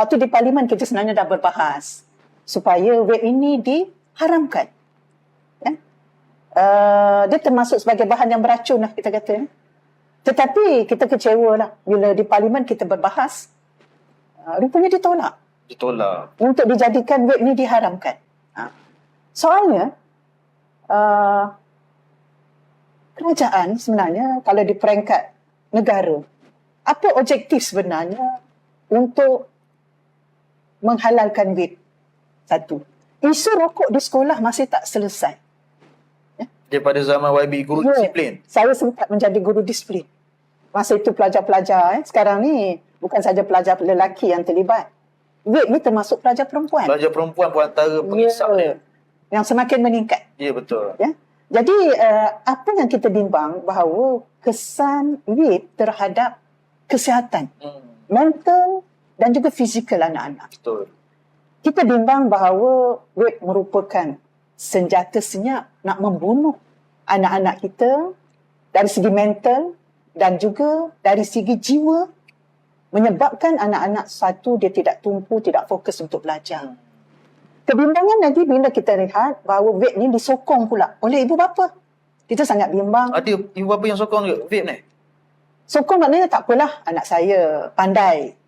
Waktu di parlimen kita sebenarnya dah berbahas supaya vape ini diharamkan. Ya? Uh, dia termasuk sebagai bahan yang beracun lah kita kata. Tetapi kita kecewa lah bila di parlimen kita berbahas uh, rupanya ditolak. Ditolak. Untuk dijadikan vape ni diharamkan. Ha. Soalnya uh, kerajaan sebenarnya kalau di peringkat negara apa objektif sebenarnya untuk menghalalkan vape? Satu. Isu rokok di sekolah masih tak selesai. Daripada zaman YB guru Ya, disiplin. Saya sempat menjadi guru disiplin. Masa itu pelajar-pelajar. Eh. Sekarang ni bukan saja pelajar lelaki yang terlibat. Vape ni termasuk pelajar perempuan. Pelajar perempuan pun antara pengisap Ya. dia. Yang semakin meningkat. Ya betul. Ya. Jadi uh, apa yang kita bimbang bahawa kesan vape terhadap kesihatan Hmm. mental dan juga fizikal anak-anak. Betul. Kita bimbang bahawa vape merupakan senjata senyap nak membunuh anak-anak kita dari segi mental dan juga dari segi jiwa menyebabkan anak-anak satu dia tidak tumpu, tidak fokus untuk belajar. Kebimbangan lagi bila kita lihat bahawa vape ni disokong pula oleh ibu bapa. Kita sangat bimbang. Ada ibu bapa yang sokong juga vape ni. Sokong maknanya tak apalah anak saya pandai.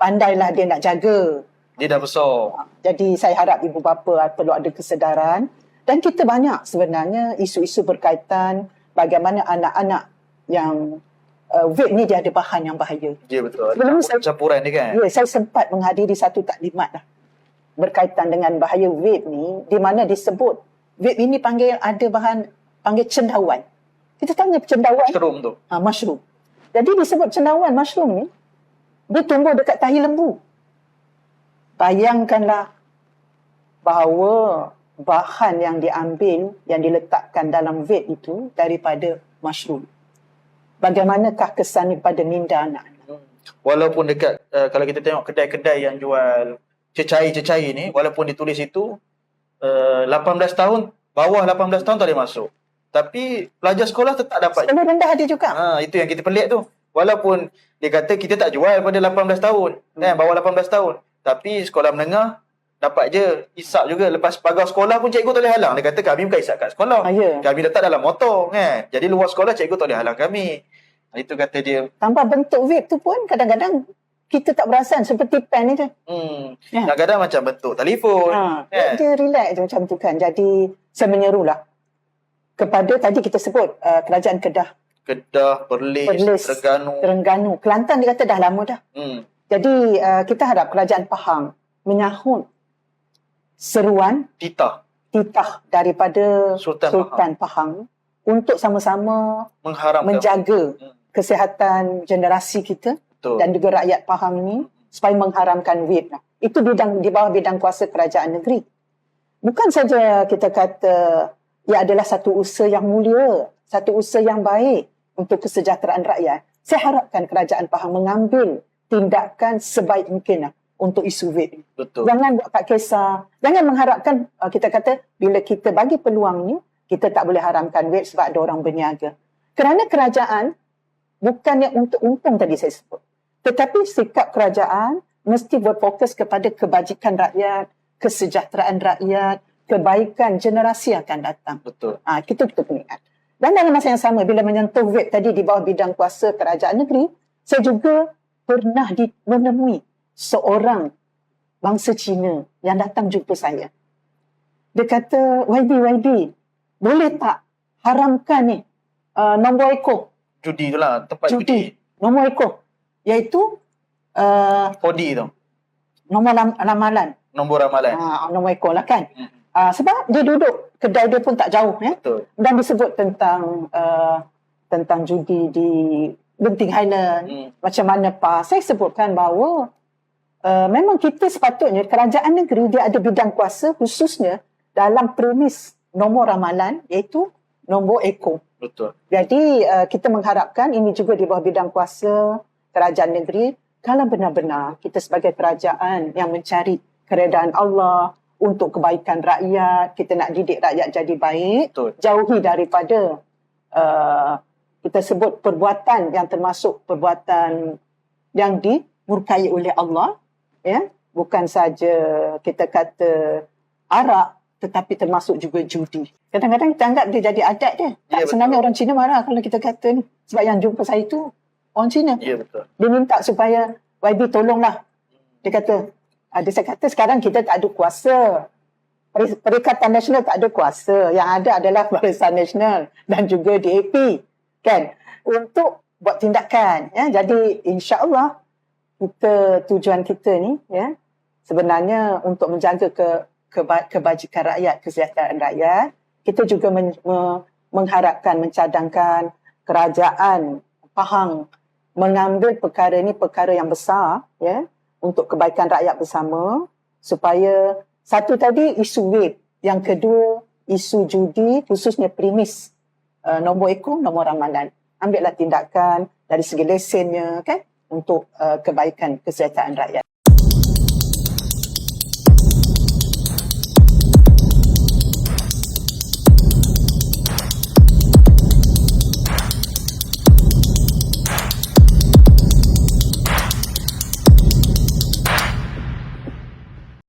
Pandailah dia nak jaga. Dia dah besar. Jadi saya harap ibu bapa perlu ada kesedaran dan kita banyak sebenarnya isu-isu berkaitan bagaimana anak-anak yang uh, vape ni dia ada bahan yang bahaya. Ya betul. Sebelum Campur, saya- campuran dia kan. Ya, saya sempat menghadiri satu taklimat lah berkaitan dengan bahaya vape ni di mana disebut vape ini panggil ada bahan panggil cendawan. Kita tanya cendawan Serum tu. ha, mushroom. Jadi disebut cendawan mushroom ni dia tumbuh dekat tahi lembu. Bayangkanlah bahawa bahan yang diambil yang diletakkan dalam vape itu daripada mushroom. Bagaimanakah kesan kepada minda? Hmm. Walaupun dekat uh, kalau kita tengok kedai-kedai yang jual cecair-cecair ni walaupun ditulis itu uh, 18 tahun bawah 18 tahun tak boleh masuk. Tapi pelajar sekolah tetap dapat. Sekolah rendah ada juga. Ha itu yang kita pelik tu. Walaupun dia kata kita tak jual pada 18 tahun, hmm. kan bawah 18 tahun. Tapi sekolah menengah dapat je isap juga lepas pagar sekolah pun cikgu tak boleh halang. Dia kata kami bukan isap kat sekolah. Ah, ya. Kami letak dalam motor kan. Jadi luar sekolah cikgu tak boleh halang kami. Itu kata dia. Tanpa bentuk vape tu pun kadang-kadang kita tak perasan seperti pen ni tu. Hmm. Ya. Kadang-kadang macam bentuk telefon. Ha, kan? dia relax je macam tu kan. Jadi saya menyerulah kepada tadi kita sebut uh, kerajaan Kedah, Kedah, Perlis, Perlis, Terengganu. Terengganu, Kelantan dia kata dah lama dah. Hmm. Jadi uh, kita harap kerajaan Pahang menyahut seruan Titah titah daripada Sultan Sultan Pahang untuk sama-sama mengharamkan. menjaga Hmm. kesihatan generasi kita Betul. dan juga rakyat Pahang ini supaya mengharamkan vape. lah. Itu bidang di bawah bidang kuasa kerajaan negeri. Bukan saja kita kata ia adalah satu usaha yang mulia, satu usaha yang baik untuk kesejahteraan rakyat. Saya harapkan kerajaan Pahang mengambil tindakan sebaik mungkin untuk isu vape. Betul. Jangan buat tak kisah. Jangan mengharapkan uh, kita kata bila kita bagi peluang ni, kita tak boleh haramkan vape sebab ada orang berniaga. Kerana kerajaan bukannya untuk untung tadi saya sebut. Tetapi sikap kerajaan mesti berfokus kepada kebajikan rakyat, kesejahteraan rakyat, kebaikan generasi akan datang. Betul. Ah, kita kita kena ingat. Dan dalam masa yang sama, bila menyentuh vape tadi di bawah bidang kuasa kerajaan negeri, saya juga pernah di, menemui seorang bangsa Cina yang datang jumpa saya. Dia kata, YB, YB, boleh tak haramkan ni uh, nombor ekor, Judi tu lah. Tempat judi. judi, nombor ekor, iaitu uh, 4D tu. nombor lam, ramalan. Nombor ramalan. Uh, nombor ekor lah kan. Hmm. Uh, sebab dia duduk, kedai dia pun tak jauh. Ya? Betul. dan disebut tentang uh, tentang judi di Genting Highland Hmm. macam mana pas saya sebutkan bahawa uh, memang kita sepatutnya kerajaan negeri dia ada bidang kuasa khususnya dalam premis nombor ramalan iaitu nombor ekor Betul. jadi uh, kita mengharapkan ini juga di bawah bidang kuasa kerajaan negeri kalau benar-benar kita sebagai kerajaan yang mencari keredaan Allah untuk kebaikan rakyat, kita nak didik rakyat jadi baik, Betul. jauhi daripada uh, kita sebut perbuatan yang termasuk perbuatan yang dimurkai oleh Allah, ya, bukan saja kita kata arak tetapi termasuk juga judi. Kadang-kadang kita anggap dia jadi adat dia. Tak Ya, betul. orang Cina marah kalau kita kata ni. Sebab yang jumpa saya tu orang Cina. Ya betul. Dia minta supaya YB tolonglah. Dia kata, ada saya kata sekarang kita tak ada kuasa. Peri- Perikatan Nasional tak ada kuasa. Yang ada adalah Barisan Nasional dan juga DAP. Kan? Untuk buat tindakan. Ya? Jadi insya-Allah kita tujuan kita ni ya sebenarnya untuk menjaga ke, keba, kebajikan rakyat, kesejahteraan rakyat. Kita juga men, me, mengharapkan, mencadangkan kerajaan Pahang mengambil perkara ini perkara yang besar ya untuk kebaikan rakyat bersama supaya satu tadi isu vape, yang kedua isu judi khususnya premis uh, nombor ekor nombor ramalan. Ambillah tindakan dari segi lesennya kan untuk uh, kebaikan kesejahteraan rakyat.